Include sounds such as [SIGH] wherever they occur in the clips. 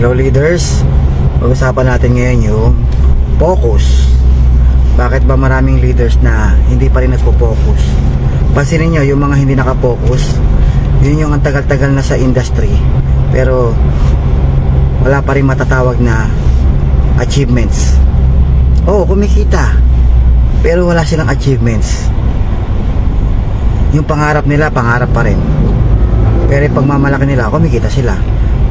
Hello leaders, pag-usapan natin ngayon yung focus. Bakit ba maraming leaders na hindi pa rin nagpo-focus? Pansinin nyo, yung mga hindi nakapokus, yun yung ang tagal-tagal na sa industry. Pero wala pa rin matatawag na achievements. Oo, kumikita. Pero wala silang achievements. Yung pangarap nila, pangarap pa rin. Pero pagmamalaki nila, kumikita sila.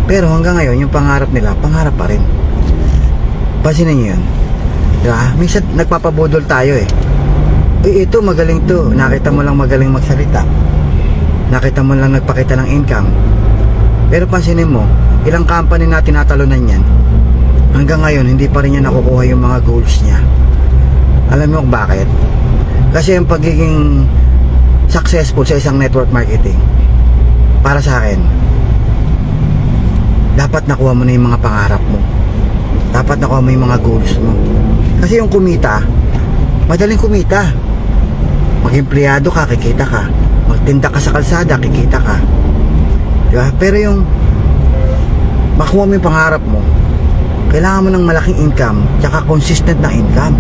Pero hanggang ngayon, yung pangarap nila, pangarap pa rin. Pansinin nyo yun. Diba? Minsan nagpapabudol tayo eh. Eh, ito magaling to. Nakita mo lang magaling magsalita. Nakita mo lang nagpakita ng income. Pero pansinin mo, ilang company na tinatalunan yan. Hanggang ngayon, hindi pa rin niya nakukuha yung mga goals niya. Alam mo kung bakit? Kasi yung pagiging successful sa isang network marketing, para sa akin, dapat nakuha mo na yung mga pangarap mo. Dapat nakuha mo yung mga goals mo. Kasi yung kumita, madaling kumita. Mag-empleyado ka, kikita ka. Magtinda ka sa kalsada, kikita ka. Diba? Pero yung makuha mo yung pangarap mo, kailangan mo ng malaking income, tsaka consistent na income.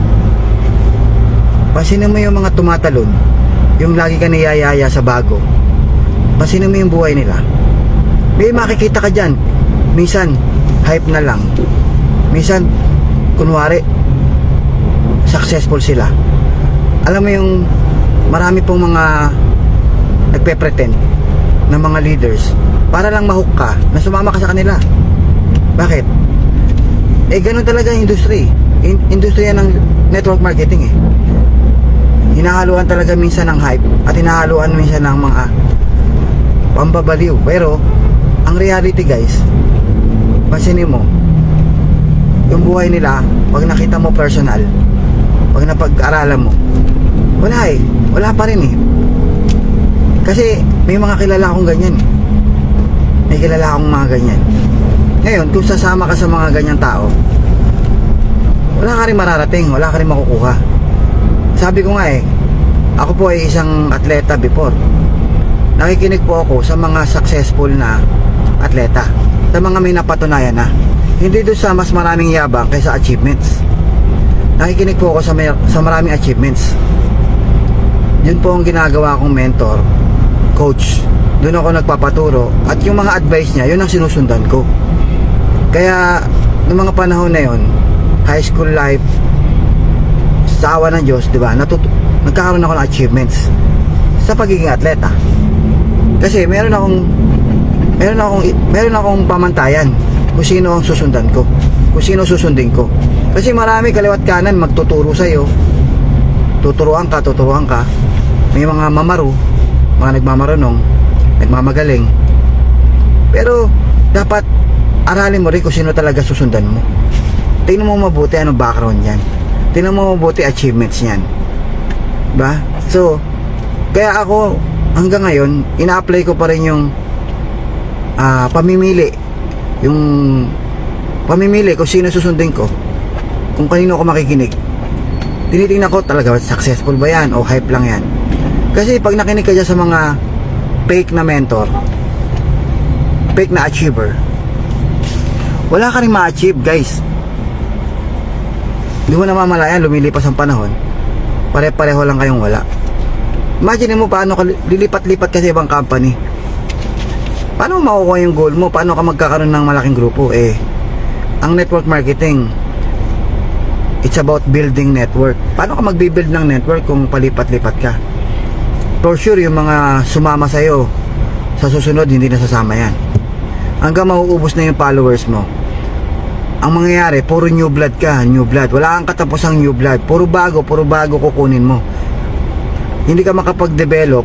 Pansinin mo yung mga tumatalon, yung lagi ka niyayaya sa bago. Pansinin mo yung buhay nila. May makikita ka dyan. Minsan, hype na lang. Minsan, kunwari, successful sila. Alam mo yung marami pong mga nagpe-pretend na mga leaders para lang mahook ka na sumama ka sa kanila. Bakit? Eh, ganun talaga yung industry. In- industriya ng network marketing eh. Hinahaluan talaga minsan ng hype at hinahaluan minsan ng mga pambabaliw. Pero, ang reality guys, pansinin mo, yung buhay nila, pag nakita mo personal, pag napag-aralan mo, wala eh. Wala pa rin eh. Kasi may mga kilala akong ganyan eh. May kilala akong mga ganyan. Ngayon, kung sasama ka sa mga ganyang tao, wala ka rin mararating, wala ka rin makukuha. Sabi ko nga eh, ako po ay isang atleta before. Nakikinig po ako sa mga successful na atleta. Sa mga may napatunayan na. Hindi doon sa mas maraming yabang kaysa achievements. Nakikinig po ako sa, may, sa maraming achievements. Yun po ang ginagawa kong mentor, coach. Doon ako nagpapaturo at yung mga advice niya, yun ang sinusundan ko. Kaya, noong mga panahon na yon, high school life, sa awa ng Diyos, di ba, natut- nagkakaroon ako ng achievements sa pagiging atleta. Kasi meron akong meron akong meron akong pamantayan kung sino ang susundan ko, kung sino susundin ko. Kasi marami kaliwat kanan magtuturo sa iyo. Tuturuan ka, tuturuan ka. May mga mamaro, mga nagmamarunong, nagmamagaling. Pero dapat aralin mo rin kung sino talaga susundan mo. Tingnan mo mabuti anong background niyan. Tingnan mo mabuti achievements niyan. Ba? So, kaya ako hanggang ngayon, ina-apply ko pa rin yung ah, pamimili. Yung pamimili kung sino susundin ko. Kung kanino ako makikinig. Tinitingnan ko talaga successful ba yan o hype lang yan. Kasi pag nakinig ka sa mga fake na mentor, fake na achiever, wala ka rin ma-achieve guys. Hindi mo namamalayan, lumilipas ang panahon, pare-pareho lang kayong wala. Imagine mo paano ka lilipat-lipat kasi ibang company. Paano mo makukuha yung goal mo? Paano ka magkakaroon ng malaking grupo? Eh, ang network marketing, it's about building network. Paano ka magbibuild ng network kung palipat-lipat ka? For sure, yung mga sumama sa'yo, sa susunod, hindi na sasama yan. Hanggang mauubos na yung followers mo. Ang mangyayari, puro new blood ka, new blood. Wala kang katapusang new blood. Puro bago, puro bago kukunin mo. Hindi ka makapag-develop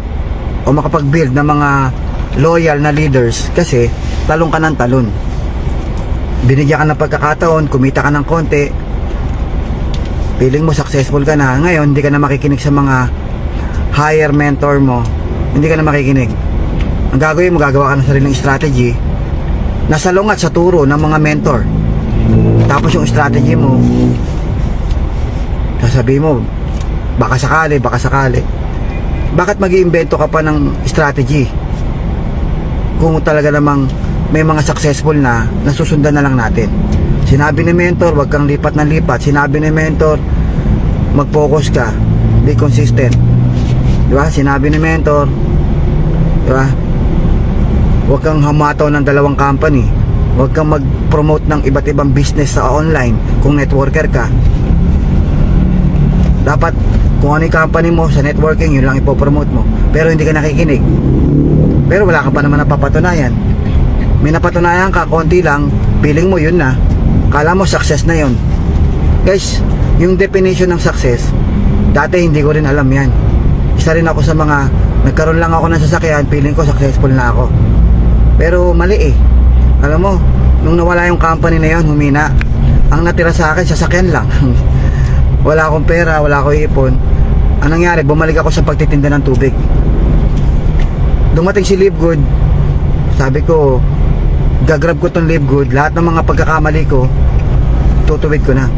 o makapag-build ng mga loyal na leaders kasi talong ka ng talon. Binigyan ka ng pagkakataon, kumita ka ng konti, feeling mo successful ka na. Ngayon, hindi ka na makikinig sa mga higher mentor mo. Hindi ka na makikinig. Ang gagawin mo, gagawa ka ng sariling strategy na salungat sa turo ng mga mentor. Tapos yung strategy mo, sasabihin mo, baka sakali, baka sakali. Bakit mag iimbento ka pa ng strategy? Kung talaga namang may mga successful na nasusundan na lang natin. Sinabi ni mentor, wag kang lipat ng lipat. Sinabi ni mentor, mag-focus ka, be consistent. Di ba? Sinabi ni mentor, di ba? Huwag kang hamataw ng dalawang company. Huwag kang mag-promote ng iba't ibang business sa online kung networker ka. Dapat kung ano yung company mo sa networking, yun lang ipopromote mo. Pero hindi ka nakikinig. Pero wala ka pa naman napapatunayan. May napatunayan ka, konti lang, feeling mo yun na. Kala mo success na yun. Guys, yung definition ng success, dati hindi ko rin alam yan. Isa rin ako sa mga, nagkaroon lang ako ng sasakyan, feeling ko successful na ako. Pero mali eh. Alam mo, nung nawala yung company na yun, humina. Ang natira sa akin, sasakyan lang. [LAUGHS] wala akong pera, wala akong ipon. Anong nangyari? Bumalik ako sa pagtitinda ng tubig. Dumating si Live Good. Sabi ko, gagrab ko tong Live Good. Lahat ng mga pagkakamali ko, tutuwid ko na.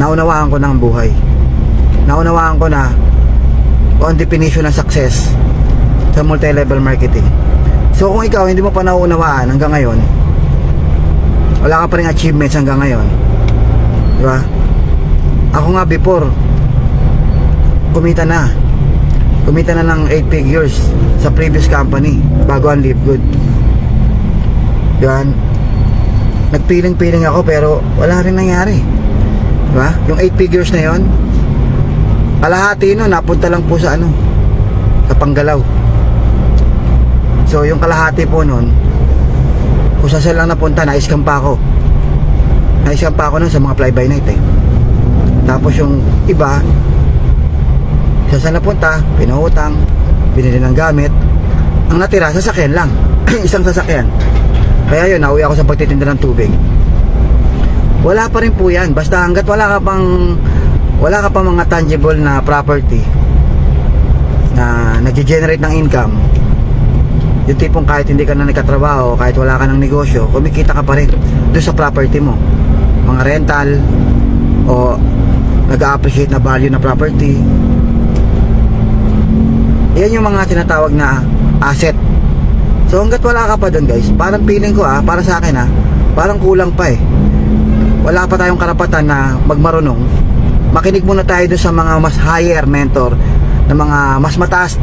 Naunawaan ko na ang buhay. Naunawaan ko na on definition ng success sa multi-level marketing. So kung ikaw hindi mo pa nauunawaan hanggang ngayon, wala ka pa rin achievements hanggang ngayon. Di ba? Ako nga before, kumita na. Kumita na ng 8 figures sa previous company bago ang Live Good. Yan. Nagpiling-piling ako pero wala rin nangyari. Di ba? Yung 8 figures na yon, kalahati nun napunta lang po sa ano, sa Panggalaw. So yung kalahati po nun, kung saan lang napunta, na-scam pa ako. Na-scam pa ako nun sa mga fly by night eh. Tapos yung iba, sa saan napunta, pinahutang, binili ng gamit. Ang natira, sasakyan lang. [CLEARS THROAT] Isang sasakyan. Kaya yun, nauwi ako sa pagtitinda ng tubig. Wala pa rin po yan. Basta hanggat wala ka pang wala ka pang mga tangible na property na nag-generate ng income yung tipong kahit hindi ka na nagkatrabaho kahit wala ka ng negosyo kumikita ka pa rin doon sa property mo mga rental o nag-appreciate na value na property yan yung mga tinatawag na asset. So hanggat wala ka pa doon guys parang feeling ko ah para sa akin ah parang kulang pa eh. Wala pa tayong karapatan na magmarunong. Makinig muna tayo doon sa mga mas higher mentor na mga mas mataas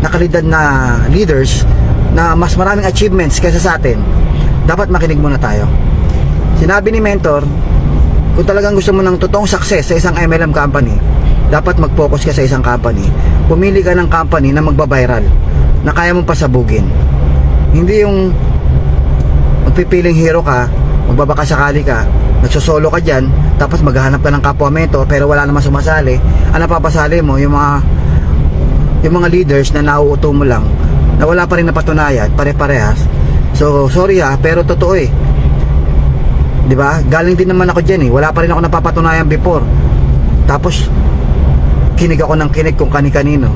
na kalidad na leaders na mas maraming achievements kaysa sa atin. Dapat makinig muna tayo. Sinabi ni mentor kung talagang gusto mo ng totoong success sa isang MLM company dapat mag-focus ka sa isang company pumili ka ng company na magbabiral na kaya mong pasabugin. Hindi yung magpipiling hero ka magbabaka sakali ka nagsosolo ka dyan tapos maghahanap ka ng kapwa mentor pero wala naman sumasali. Ang napapasali mo yung mga yung mga leaders na nauuto mo lang na wala pa rin napatunayan pare-parehas. So sorry ha pero totoo eh. Di ba? Galing din naman ako dyan eh. Wala pa rin ako napapatunayan before. Tapos kinig ako ng kinig kung kani-kanino.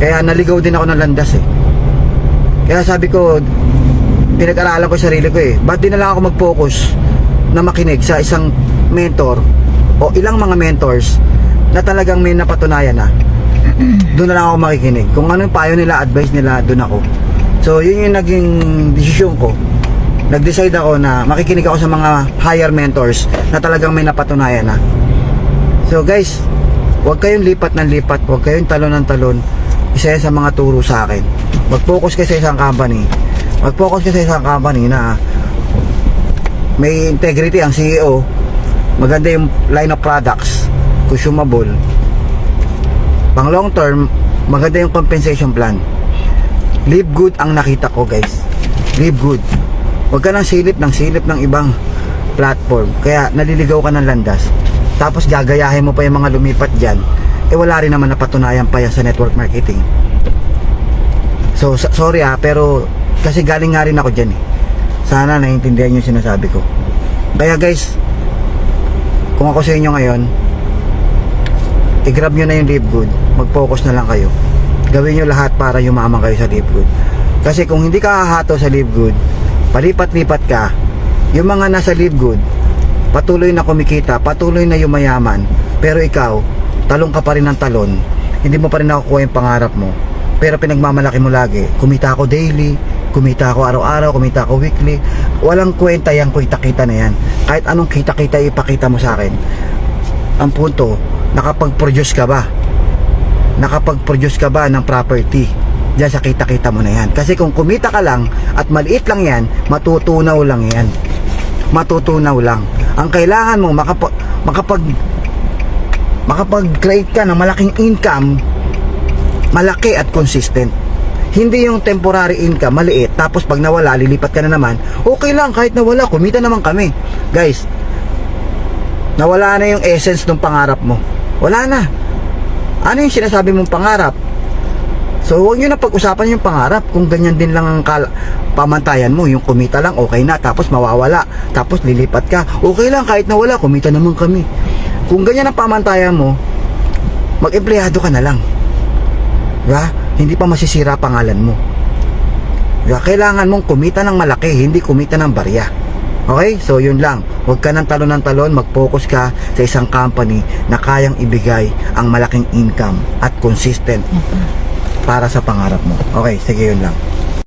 Kaya naligaw din ako ng landas eh. Kaya sabi ko pinag-aralan ko sarili ko eh. Ba't di na lang ako mag-focus na makinig sa isang mentor o ilang mga mentors na talagang may napatunayan na? [CLEARS THROAT] Doon na lang ako makikinig. Kung ano yung payo nila, advice nila, doon ako. So yun yung naging desisyon ko. Nag-decide ako na makikinig ako sa mga higher mentors na talagang may napatunayan na. So guys huwag kayong lipat ng lipat huwag kayong talon ng talon isa yan sa mga turo sa akin. Mag-focus kayo sa isang company. Mag-focus kayo sa isang company na may integrity ang CEO maganda yung line of products consumable. Pang long term maganda yung compensation plan. Live good ang nakita ko guys. Live good. Huwag ka nang silip ng silip ng ibang platform kaya naliligaw ka ng landas tapos gagayahin mo pa yung mga lumipat dyan eh wala rin naman napatunayan pa yan sa network marketing. So sorry ah pero kasi galing nga rin ako dyan eh. Sana naiintindihan yung sinasabi ko. Kaya guys kung ako sa inyo ngayon i-grab nyo na yung live good mag focus na lang kayo. Gawin nyo lahat para yumaman kayo sa live good kasi kung hindi ka hahato sa live good palipat-lipat ka yung mga nasa live good patuloy na kumikita patuloy na yumayaman pero ikaw talong ka pa rin ng talon hindi mo pa rin nakukuha yung pangarap mo pero pinagmamalaki mo lagi kumita ako daily kumita ako araw-araw, kumita ako weekly. Walang kwenta yan, kita-kita na yan. Kahit anong kita-kita ipakita mo sa akin. Ang punto, nakapag-produce ka ba? Nakapag-produce ka ba ng property? Diyan sa kita-kita mo na yan. Kasi kung kumita ka lang at maliit lang yan, matutunaw lang yan. Matutunaw lang. Ang kailangan mo makapag makapag makapag-create ka ng malaking income, malaki at consistent. Hindi yung temporary income, maliit, tapos pag nawala, lilipat ka na naman, okay lang, kahit nawala, kumita naman kami. Guys, nawala na yung essence ng pangarap mo. Wala na. Ano yung sinasabi mong pangarap? So, huwag nyo na pag-usapan yung pangarap kung ganyan din lang ang pamantayan mo. Yung kumita lang, okay na. Tapos mawawala. Tapos lilipat ka. Okay lang, kahit nawala, kumita naman kami. Kung ganyan ang pamantayan mo, mag-empleyado ka na lang. Diba? Hindi pa masisira pangalan mo. Diba? Kailangan mong kumita ng malaki, hindi kumita ng barya. Okay? So, yun lang. Huwag ka ng talon ng talon, mag-focus ka sa isang company na kayang ibigay ang malaking income at consistent para sa pangarap mo. Okay, sige yun lang.